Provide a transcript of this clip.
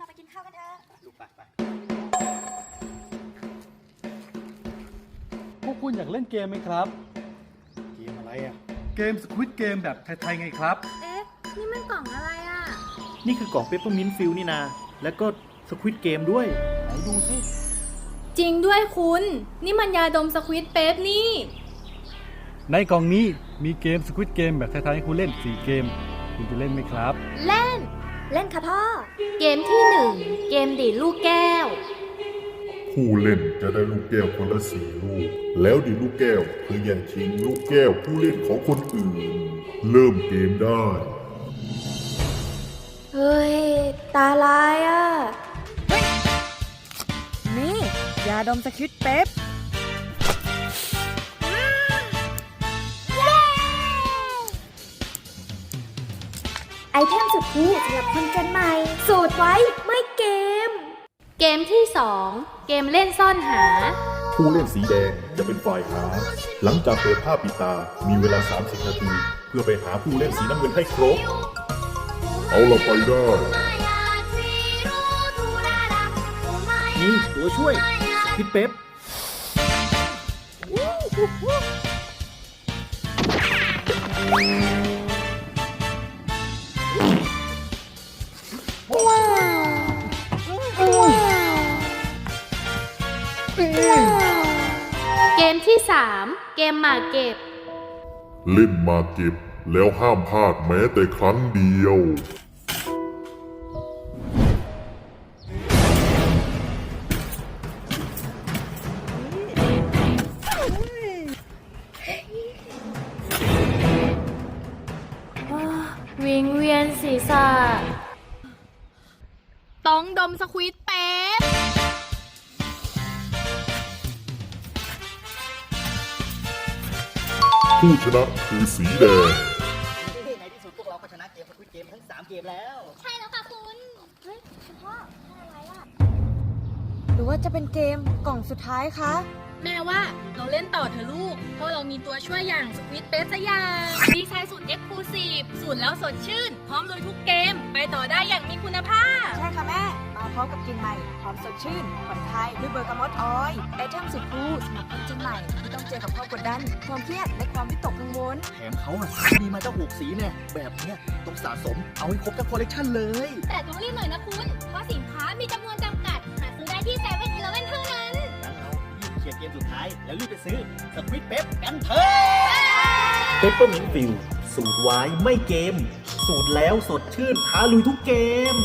เราไปกินข้าวกันเถอะลูกไปไปพวกคุณอยากเล่นเกมไหมครับ เกมอะไรอะ เกมสควิตเกมแบบไทยๆไงครับ เอ๊ะ นี่มันกล่องอะไรอะ นี่คือกล่องเปปเปอร์มินต์ฟิลนี่นา แล้วก็สควิตเกมด้วย ไหนดูสิ จริงด้วยคุณ นี่มันยาดมสควิตเป๊ปนี่ ในกล่องนี้มีเกมสควิตเกมแบบไทยๆให้คุณเล่น 4 เกม คุณจะเล่นไหมครับ เล่นเล่นค่ะพ่อ เกมที่หนึ่งเกมดีดลูกแก้ว ผู้เล่นจะได้ลูกแก้วคนละสี่ลูก แล้วดีดลูกแก้วเพื่อแย่งชิงลูกแก้วผู้เล่นของคนอื่น เริ่มเกมได้ เฮ้ย ตาลายอะ นี่ยาดมสควิตเป๊ป ไอเทมสุดคูลสำหรับคนกันใหม่ สูตรไว้ไม่เกม เกมที่สองเกมเล่นซ่อนหา ผู้เล่นสีแดงจะเป็นฝ่ายหา หลังจากเปิดผ้าปิดตา มีเวลา 30 นาที เพื่อไปหาผู้เล่นสีน้ำเงินให้ครบ เอาเราไปได้ นี่ตัวช่วยสควิตเป๊ป เกมที่สามเกมหมากเก็บ เล่นมาเก็บแล้วห้ามพลาดแม้แต่ครั้งเดียว วิงเวียนศีรษะต้องดมสควิตเป๊ป ผู้ชนะคือสีแดง ในที่สุดพวกเราก็ชนะเกมสควิตเกมทั้ง3เกมแล้ว ใช่แล้วค่ะคุณ เฮ้ยคุณพ่ออะไรอะ หรือว่าจะเป็นเกมกล่องสุดท้ายคะ แม่ว่าเราเล่นต่อเถอะลูก เพราะเรามีตัวช่วยอย่างสควิตเป๊ปสยางดีไซน์สูตรเอ็กซ์คลูซีฟสูตรแล้วสดชื่น พร้อมลุยทุกเกม ไปต่อได้อย่างมีคุณภาพ ใช่ค่ะแม่ มาพร้อมกับกลินใหม่หอมสดชื่นผ่อนคลายด้วยเบอร์กามอตออยล์ไอเทมสุดคูลสำหรับคนเจนใหม่ที่ต้องเจอกับความกดดัน ความเครียดและความวิตกกังวลแถมเขาอะมีมาตั้งหกสีเนี่ยแบบเนี้ยต้องสะสมเอาให้ครบทั้งคอลเลกชันเลย แต่ต้องรีบหน่อยนะคุณเพราะสินค้ามีจำนวนจำ เกมสุดท้าย แล้วรีบไปซื้อสควิตเป๊ปกันเถอะเปปเปอร์มินฟิลสูตรไว้ไม่เกม สูตรแล้วสดชื่นท้าลุยทุกเกม